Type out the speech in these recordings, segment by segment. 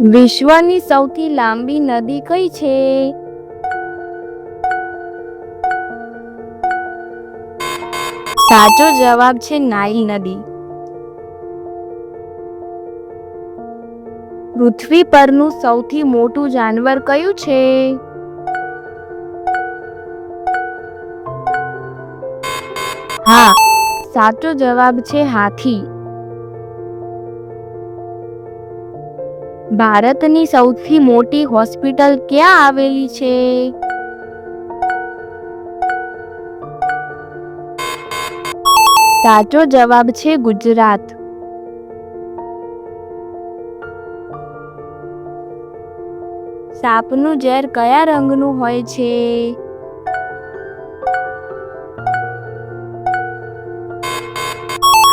વિશ્વની સૌથી લાંબી નદી કઈ છે? સાચો જવાબ છે નાઇલ નદી. પૃથ્વી પરનું સૌથી મોટું જાનવર કયું છે? હા, સાચો જવાબ છે હાથી. ભારતની સૌથી મોટી હોસ્પિટલ ક્યાં આવેલી છે? સાચો જવાબ છે ગુજરાત. સાપનું ઝેર કયા રંગનું હોય છે?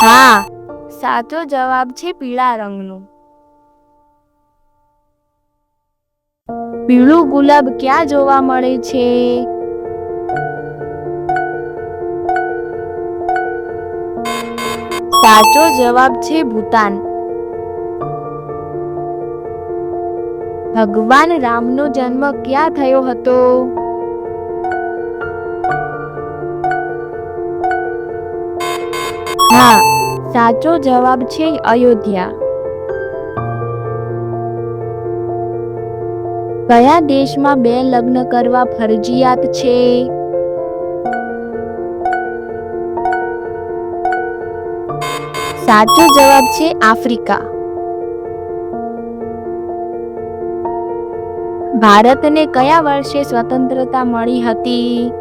હા, સાચો જવાબ છે પીળા રંગનું. પીળું ગુલાબ ક્યાં જોવા મળે છે? સાચો જવાબ છે ભૂતાન. ભગવાન રામનો જન્મ ક્યાં થયો હતો? હા, સાચો જવાબ છે અયોધ્યા. કયા દેશમાં બે લગ્ન કરવા ફરજિયાત છે? સાચો જવાબ છે આફ્રિકા. ભારતને કયા વર્ષે સ્વતંત્રતા મળી હતી?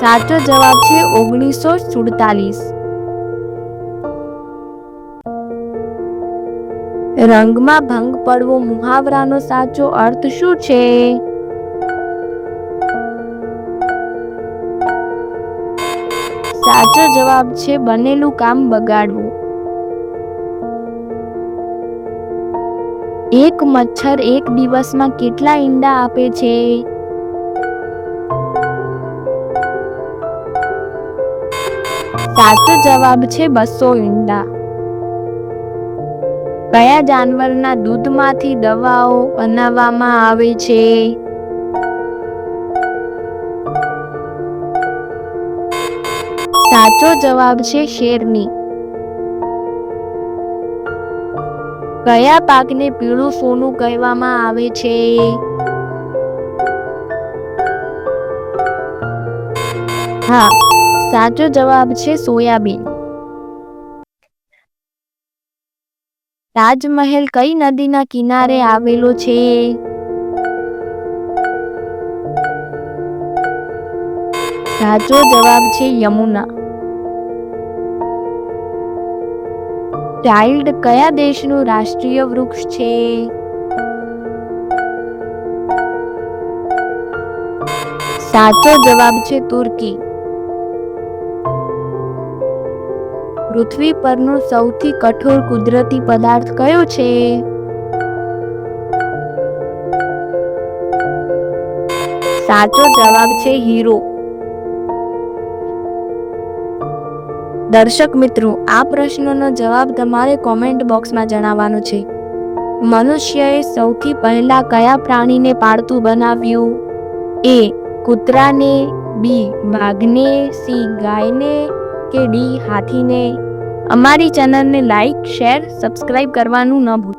સાચો જવાબ છે ઓગણીસો સુડતાલીસ. રંગમાં ભંગ પડવો મુહાવરાનો સાચો અર્થ શું છે? સાચો જવાબ છે બનેલું કામ બગાડવું. એક મચ્છર એક દિવસમાં કેટલા ઈંડા આપે છે? સાચો જવાબ છે બસો ઈંડા. કયા જાનવરના દૂધમાંથી દવાઓ બનાવવામાં આવે છે? સાચો જવાબ છે શેરની. કયા પાકને પીળું સોનું કહેવામાં આવે છે? હા, સાચો જવાબ છે સોયાબીન. તાજમહેલ કઈ નદીના કિનારે આવેલો છે? સાચો જવાબ છે યમુના. ચાઇલ્ડ કયા દેશનું રાષ્ટ્રીય વૃક્ષ છે? સાચો જવાબ છે તુર્કી. પૃથ્વી પરનો સૌથી કઠોર કુદરતી પદાર્થ કયો છે? સાચો જવાબ છે હીરો. દર્શક મિત્રો, આ પ્રશ્નનો જવાબ તમારે કોમેન્ટ બોક્સમાં જણાવવાનો છે. મનુષ્યએ સૌથી પહેલા કયા પ્રાણીને પાળતું બનાવ્યું? એ કૂતરાને, બી વાઘને, સી ગાયને કે ડી હાથીને. અમારી ચેનલને લાઈક શેર સબસ્ક્રાઇબ કરવાનું ન ભૂલ